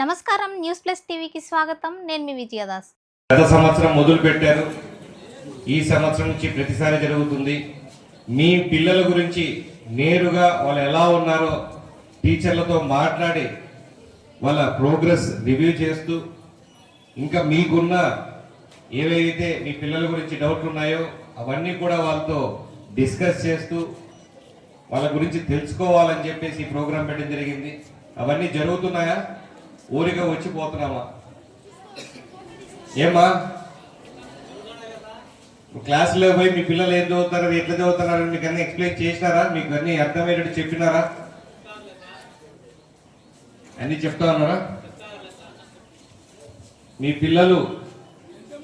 నమస్కారం news plus టీవీకి స్వాగతం. నేను మీ విజయదాస్. గత సంవత్సరం మొదలు పెట్టారు ఈ సంవత్సరం నుంచి ప్రతిసారి జరుగుతుంది. మీ పిల్లల గురించి నేరుగా వాళ్ళు ఎలా ఉన్నారో టీచర్లతో మాట్లాడి వాళ్ళ ప్రోగ్రెస్ రివ్యూ చేస్తూ ఇంకా మీకున్న ఏవైతే మీ పిల్లల గురించి డౌట్లు ఉన్నాయో అవన్నీ కూడా వాళ్ళతో డిస్కస్ చేస్తూ వాళ్ళ గురించి తెలుసుకోవాలని చెప్పేసి ఈ ప్రోగ్రాం పెట్టడం జరిగింది. అవన్నీ జరుగుతున్నాయా? ఊరిగా వచ్చి పోతున్నామా ఏమ్మా? క్లాసులో పోయి మీ పిల్లలు ఏం చదువుతారు ఎట్లా చదువుతున్నారు మీకు అన్ని ఎక్స్ప్లెయిన్ చేసినారా? మీకు అన్ని అర్థమయ్యేటట్టు చెప్పినారా? అన్ని చెప్తా ఉన్నారా? మీ పిల్లలు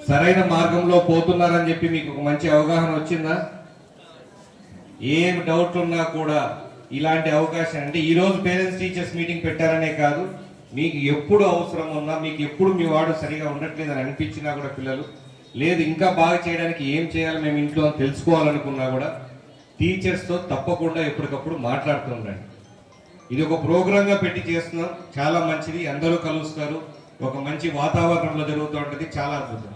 సరైన మార్గంలో పోతున్నారని చెప్పి మీకు ఒక మంచి అవగాహన వచ్చిందా? ఏం డౌట్ ఉన్నా కూడా ఇలాంటి అవకాశం అంటే ఈరోజు పేరెంట్స్ టీచర్స్ మీటింగ్ పెట్టారనే కాదు. మీకు ఎప్పుడు అవసరం ఉన్నా మీకు ఎప్పుడు మీ వాడు సరిగా ఉండట్లేదు అని అనిపించినా కూడా పిల్లలు లేదు ఇంకా బాగా చేయడానికి ఏం చేయాలి మేము ఇంట్లో అని తెలుసుకోవాలనుకున్నా కూడా టీచర్స్తో తప్పకుండా ఎప్పటికప్పుడు మాట్లాడుతూ ఉండండి. ఇది ఒక ప్రోగ్రాంగా పెట్టి చేస్తున్నాం. చాలా మంచిది. అందరూ కలుస్తారు. ఒక మంచి వాతావరణంలో జరుగుతూ ఉంటుంది. చాలా అద్భుతం.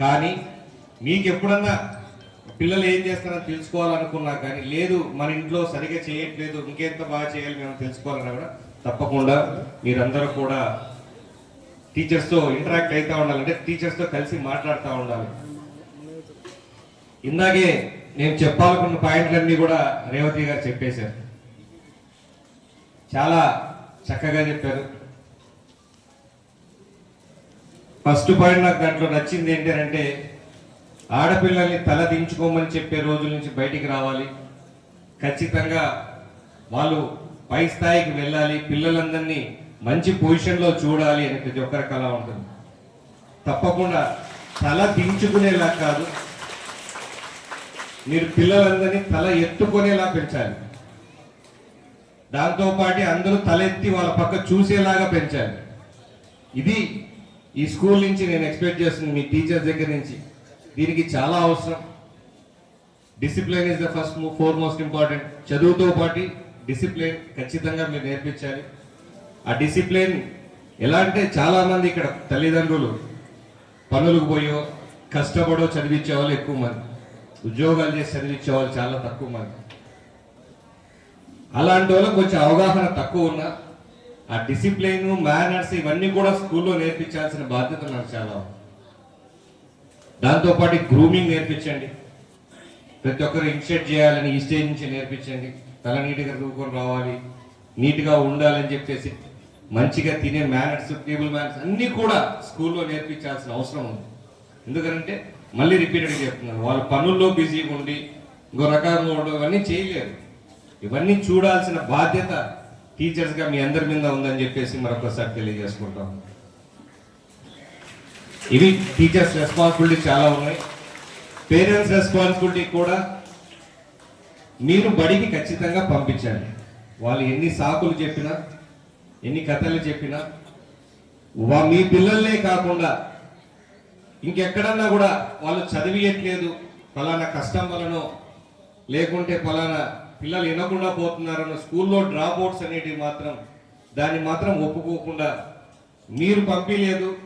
కానీ మీకు ఎప్పుడన్నా పిల్లలు ఏం చేస్తారని తెలుసుకోవాలనుకున్నా కానీ లేదు మన ఇంట్లో సరిగా చేయట్లేదు ఇంకెంత బాగా చేయాలి మేము తెలుసుకోవాలన్నా కూడా తప్పకుండా మీరందరూ కూడా టీచర్స్తో ఇంటరాక్ట్ అవుతూ ఉండాలంటే టీచర్స్తో కలిసి మాట్లాడుతూ ఉండాలి. ఇందాకే నేను చెప్పాలనుకున్న పాయింట్లన్నీ కూడా రేవతి గారు చెప్పేశారు. చాలా చక్కగా చెప్పారు. ఫస్ట్ పాయింట్ నాకు దాంట్లో నచ్చింది ఏంటంటే ఆడపిల్లల్ని తల దించుకోమని చెప్పే రోజుల నుంచి బయటికి రావాలి. ఖచ్చితంగా వాళ్ళు పై స్థాయికి వెళ్ళాలి పిల్లలందరినీ మంచి పొజిషన్లో చూడాలి అని ప్రతి ఒక్కరి కళ ఉంటుంది. తప్పకుండా తల దించుకునేలా కాదు మీరు పిల్లలందరినీ తల ఎత్తుకునేలా పెంచాలి. దాంతోపాటి అందరూ తలెత్తి వాళ్ళ పక్క చూసేలాగా పెంచాలి. ఇది ఈ స్కూల్ నుంచి నేను ఎక్స్పెక్ట్ చేస్తుంది మీ టీచర్స్ దగ్గర నుంచి. దీనికి చాలా అవసరం. Discipline is the first foremost important చదువుతో పాటు డిసిప్లిన్ ఖచ్చితంగా మీరు నేర్పించాలి. ఆ డిసిప్లిన్ ఎలా అంటే చాలామంది ఇక్కడ తల్లిదండ్రులు పనులకు పోయో కష్టపడో చదివించే వాళ్ళు ఎక్కువ మంది. ఉద్యోగాలు చేసి చదివించే వాళ్ళు చాలా తక్కువ మంది. అలాంటి వాళ్ళకి కొంచెం అవగాహన తక్కువ ఉన్నా ఆ డిసిప్లిన్ మేనర్స్ ఇవన్నీ కూడా స్కూల్లో నేర్పించాల్సిన బాధ్యత నాకు చాలా దాంతోపాటు గ్రూమింగ్ నేర్పించండి. ప్రతి ఒక్కరు ఇనిషియేట్ చేయాలని ఈ స్టేజ్ నుంచి నేర్పించండి. తల నీట్గా దూకొని రావాలి. నీట్గా ఉండాలని చెప్పేసి మంచిగా తినే మేనర్స్ టేబుల్ మేనర్స్ అన్నీ కూడా స్కూల్లో నేర్పించాల్సిన అవసరం ఉంది. ఎందుకంటే మళ్ళీ రిపీటెడ్గా చెప్తున్నాను వాళ్ళు పనుల్లో బిజీగా ఉండి ఇంకో రకంగా ఉండడం ఇవన్నీ చేయలేరు. ఇవన్నీ చూడాల్సిన బాధ్యత టీచర్స్గా మీ అందరి మీద ఉందని చెప్పేసి మరొకసారి తెలియజేసుకుంటాం. ఇవి టీచర్స్ రెస్పాన్సిబిలిటీ చాలా ఉన్నాయి. పేరెంట్స్ రెస్పాన్సిబిలిటీ కూడా మీరు బడికి ఖచ్చితంగా పంపించండి. వాళ్ళు ఎన్ని సాకులు చెప్పినా ఎన్ని కథలు చెప్పినా వా- మీ పిల్లల్నే కాకుండా ఇంకెక్కడన్నా కూడా వాళ్ళు చదివియట్లేదు. ఫలానా కష్టం వలనో లేకుంటే ఫలానా పిల్లలు వినకుండా పోతున్నారనో స్కూల్లో డ్రాప్ అవుట్స్ అనేటివి మాత్రం దాన్ని మాత్రం ఒప్పుకోకుండా మీరు పంపించలేదు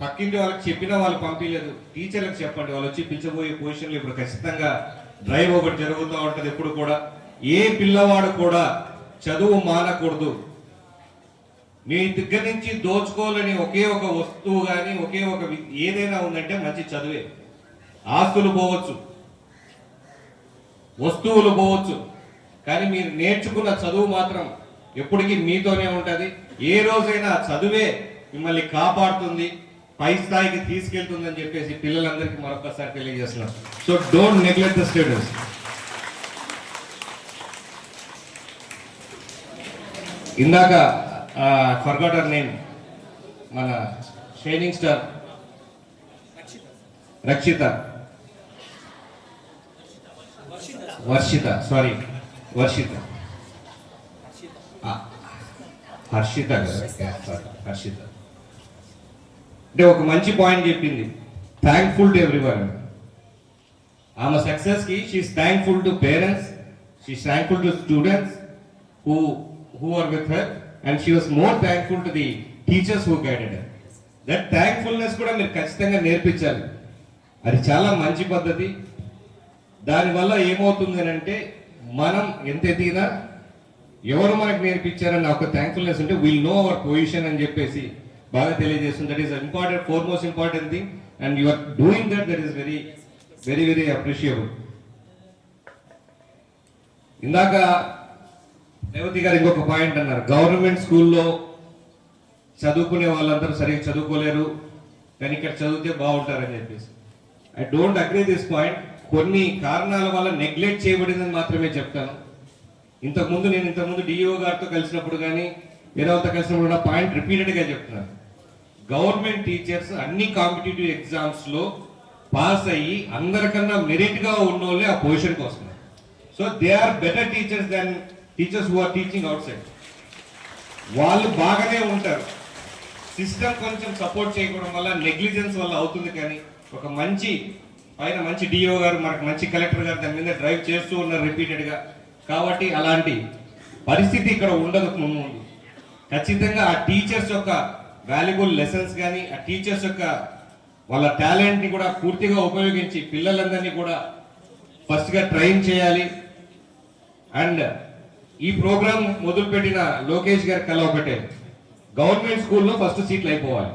పక్కింటి వాళ్ళకి చెప్పినా వాళ్ళు పంపించలేదు టీచర్లకు చెప్పండి. వాళ్ళు వచ్చి పిలిచబోయే పొజిషన్లు ఇప్పుడు ఖచ్చితంగా డ్రైవ్ ఒకటి జరుగుతూ ఉంటుంది ఎప్పుడు కూడా. ఏ పిల్లవాడు కూడా చదువు మానకూడదు. మీ దగ్గర నుంచి దోచుకోవాలని ఒకే ఒక వస్తువు కానీ ఒకే ఒక ఏదైనా ఉందంటే మంచి చదువే. ఆస్తులు పోవచ్చు. వస్తువులు పోవచ్చు. కానీ మీరు నేర్చుకున్న చదువు మాత్రం ఎప్పటికీ మీతోనే ఉంటుంది. ఏ రోజైనా చదువే మిమ్మల్ని కాపాడుతుంది. పై స్థాయికి తీసుకెళ్తుందని చెప్పేసి పిల్లలందరికీ మరొకసారి తెలియజేస్తున్నాం. So don't neglect the students ఇందాక ఫర్గాటర్ నేమ్ మన shining star Rakshita. Varshita sorry Varshita. Harshita కదా? హర్షిత. అంటే ఒక మంచి పాయింట్ చెప్పింది. థ్యాంక్ఫుల్ టు ఎవ్రీవన్ ఆమె సక్సెస్కి she is she's thankful to parents she is thankful to students who who are with her and she was more thankful to the teachers who guided that thankfulness కూడా మీరు ఖచ్చితంగా నేర్పించాలి. అది చాలా మంచి పద్ధతి. దానివల్ల ఏమవుతుంది అని అంటే మనం ఎంత ఎదిగినా ఎవరు మనకు నేర్పించారని ఒక థ్యాంక్ఫుల్నెస్ ఉంటే విల్ నో అవర్ పొజిషన్ అని చెప్పేసి బాగా తెలియజేస్తుంది. That is important foremost important thing and you are doing that that is very very very appreciable ఇందాక రేవతి గారు ఇంకొక పాయింట్ అన్నారు. గవర్నమెంట్ స్కూల్లో చదువుకునే వాళ్ళందరూ సరిగ్గా చదువుకోలేరు. కానీ ఇక్కడ చదివితే బాగుంటారని చెప్పేసి. I don't agree this point కొన్ని కారణాల వల్ల నెగ్లెక్ట్ చేయబడిందని మాత్రమే చెప్తాను. ఇంతకుముందు నేను ఇంతకుముందు డిఈఓ గారితో కలిసినప్పుడు కానీ ఏదో కలిసినప్పుడు నా పాయింట్ రిపీటెడ్గా చెప్తున్నాను. గవర్నమెంట్ టీచర్స్ అన్ని కాంపిటేటివ్ ఎగ్జామ్స్లో పాస్ అయ్యి అందరికన్నా మెరిట్గా ఉన్నోళ్ళే ఆ పొజిషన్కి వస్తున్నారు. So they are better teachers than teachers who are teaching outside వాళ్ళు బాగానే ఉంటారు. సిస్టమ్ కొంచెం సపోర్ట్ చేయకపోవడం వల్ల నెగ్లిజెన్స్ వల్ల అవుతుంది కానీ ఒక మంచి పైన మంచి డిఓ గారు మనకు మంచి కలెక్టర్ గారు దాని మీద డ్రైవ్ చేస్తూ ఉన్నారు రిపీటెడ్గా కాబట్టి అలాంటి పరిస్థితి ఇక్కడ ఉండదు ముందు ఖచ్చితంగా ఆ టీచర్స్ యొక్క వాల్యుబుల్ లెసన్స్ కానీ ఆ టీచర్స్ యొక్క వాళ్ళ టాలెంట్ని కూడా పూర్తిగా ఉపయోగించి పిల్లలందరినీ కూడా ఫస్ట్గా ట్రైన్ చేయాలి. అండ్ ఈ ప్రోగ్రాం మొదలుపెట్టిన లోకేష్ గారి కళ ఒకటే గవర్నమెంట్ స్కూల్లో ఫస్ట్ సీట్లు అయిపోవాలి.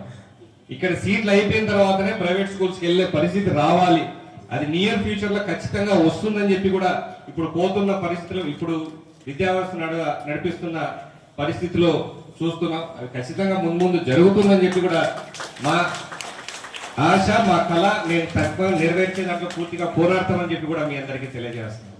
ఇక్కడ సీట్లు అయిపోయిన తర్వాతనే ప్రైవేట్ స్కూల్స్కి వెళ్ళే పరిస్థితి రావాలి. అది నియర్ ఫ్యూచర్లో ఖచ్చితంగా వస్తుందని చెప్పి కూడా ఇప్పుడు పోతున్న పరిస్థితులు ఇప్పుడు విద్యావ్యవస్థ నడిపిస్తున్న పరిస్థితిలో చూస్తున్నాం. అవి ఖచ్చితంగా ముందు ముందు జరుగుతుందని చెప్పి కూడా మా ఆశ మా కళ నేను తక్కువ నెరవేర్చే దాంట్లో పూర్తిగా పోరాడతామని చెప్పి కూడా మీ అందరికీ తెలియజేస్తున్నాను